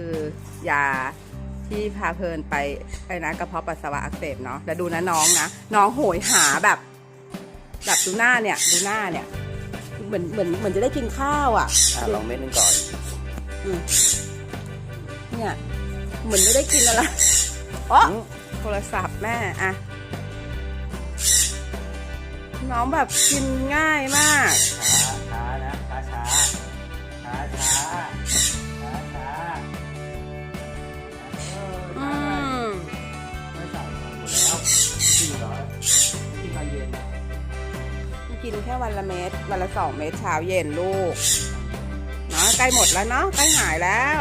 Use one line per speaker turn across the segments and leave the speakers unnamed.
คือยาที่พาเพลินไปไอ้นะกระเพาะปัสสาวะอักเสบเนาะแล้วดูนะน้องนะน้องโหยหาแบบแบบดูหน้าเนี่ยดูหน้าเนี่ย เหมือนเหมือนเหมือนจะได้กินข้าวอะ
อะลองเม็ดหนึงก่อน
อืมเนี่ยเหมือนไม่ได้กินอะไรอ๋อ
อืม
โทรศัพท์แม่อะน้องแบบกินง่ายมาก
ช้าช้ กิน
แค่วันละเม็ดวันละสองเม็ดเช้าเย็นลูกเนาะใกล้หมดแล้วเนาะใกล้หายแล้ว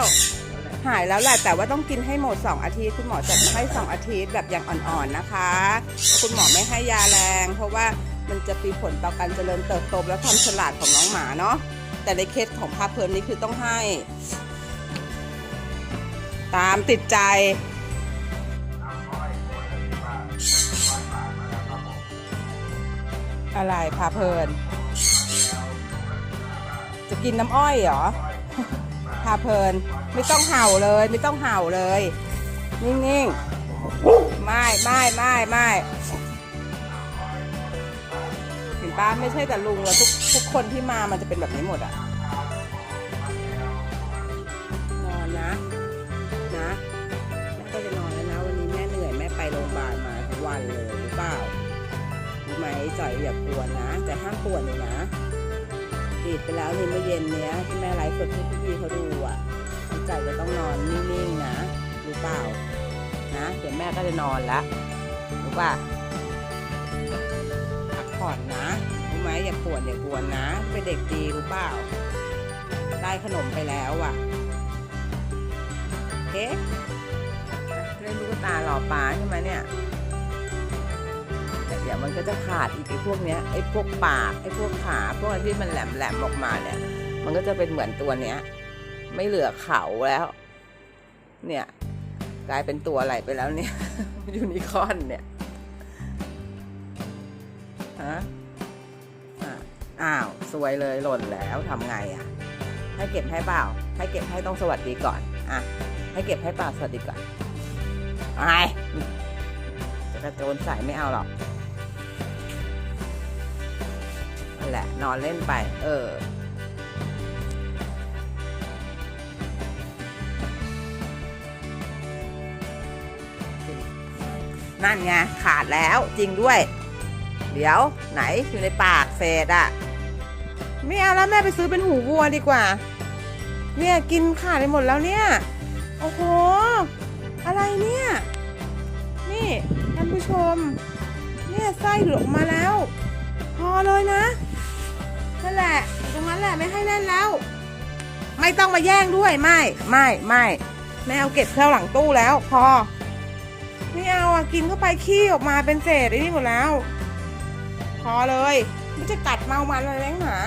หายแล้วแหละแต่ว่าต้องกินให้หมด 2 อาทิตย์คุณหมอจัดมาให้ 2 อาทิตย์แบบอย่างอ่อนๆนะคะ คุณหมอไม่ให้ยาแรง เพราะว่ามันจะมีผลต่อการเจริญเติบโตและความฉลาดของน้องหมาเนาะแต่ในเคสของพาเพลินนี่คือต้องให้ ตามติดใจ อะไรพาเพลิน จะกินน้ำอ้อยเหรอพาเพลิน ไม่ต้องเห่าเลย ไม่ต้องเห่าเลย นิ่งๆ ไม่ไม่ไม่ไม่เห็นป้าไม่ใช่แต่ลุงแล้วทุกทุกคนที่มามันจะเป็นแบบนี้หมดอะ ไหมจ่อยอย่ากวนนะ แต่ห้ามปวดเลยนะติดไปแล้วนี่เมื่อเย็นเนี้ยที่แม่ไลฟ์สดให้พี่ๆเขาดูอะจ่อยจะต้องนอนนิ่งๆนะรู้เปล่านะเดี๋ยวแม่ก็จะนอนละรู้ป่ะพักผ่อนนะรู้ไหมอย่าปวดอย่ากวนนะ เป็นเด็กดีรู้เปล่า ได้ขนมไปแล้วอะโอเคเล่นลูกตาหล่อปลาใช่ไหมเนี่ย เดี๋ยมันก็จะขาดอีกไอ้พวกเนี้ยไอ้พวกปากไอ้พวกขาพวกอะไรที่มันแหลมแหลมๆออกมาเนี่ย มันก็จะเป็นเหมือนตัวเนี้ย ไม่เหลือเขาแล้ว เนี่ยกลายเป็นตัวอะไรไปแล้วเนี่ยยูนิคอร์นเนี่ยฮะอ้าวสวยเลยหล่นแล้วทำไงอะ ให้เก็บให้เปล่า ให้เก็บให้ต้องสวัสดีก่อนอะให้เก็บให้เปล่าสวัสดีก่อนไอ้จะกระโจนใส่ไม่เอาหรอก แหละ นอนเล่นไป เออ นั่นไง ขาดแล้วจริงด้วย เดี๋ยวไหนอยู่ในปากเศษอะไม่เอาแล้วแม่ไปซื้อเป็นหูวัวดีกว่า เนี่ยกินขาดไปหมดแล้วเนี่ย โอ้โห อะไรเนี่ย นี่ท่านผู้ชม เนี่ยไส้หลุดออกมาแล้ว พอเลยนะ นั่นแหละตรงนั้นแหละไม่ให้เล่นแล้ว ไม่ต้องมาแย่งด้วยไม่ไม่ไม่แม่เอาเก็บเข้าหลังตู้แล้ว พอไม่เอาอะกินเข้าไปขี้ออกมาเป็นเศษไอ้นี่หมดแล้ว พอเลยไม่จะกัดเมามันอะไรแรงหนา